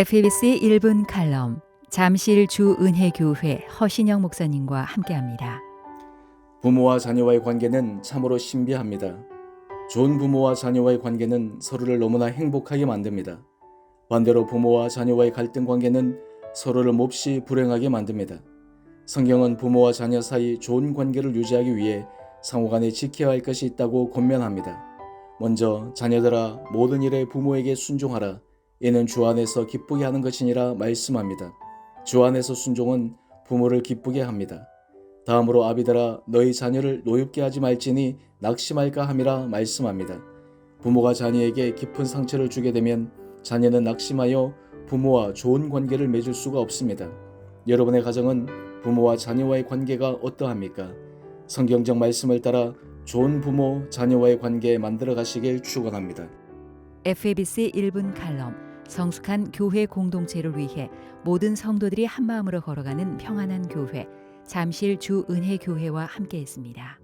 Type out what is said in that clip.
FBC 1분 칼럼 잠실 주은혜교회 허신영 목사님과 함께합니다. 부모와 자녀와의 관계는 참으로 신비합니다. 좋은 부모와 자녀와의 관계는 서로를 너무나 행복하게 만듭니다. 반대로 부모와 자녀와의 갈등 관계는 서로를 몹시 불행하게 만듭니다. 성경은 부모와 자녀 사이 좋은 관계를 유지하기 위해 상호간에 지켜야 할 것이 있다고 권면합니다. 먼저 자녀들아 모든 일에 부모에게 순종하라. 이는 주 안에서 기쁘게 하는 것이니라 말씀합니다. 주 안에서 순종은 부모를 기쁘게 합니다. 다음으로 아비들아 너희 자녀를 노엽게 하지 말지니 낙심할까 함이라 말씀합니다. 부모가 자녀에게 깊은 상처를 주게 되면 자녀는 낙심하여 부모와 좋은 관계를 맺을 수가 없습니다. 여러분의 가정은 부모와 자녀와의 관계가 어떠합니까? 성경적 말씀을 따라 좋은 부모, 자녀와의 관계 만들어 가시길 축원합니다. FBC 1분 칼럼 성숙한 교회 공동체를 위해 모든 성도들이 한 마음으로 걸어가는 평안한 교회 잠실 주 은혜 교회와 함께했습니다.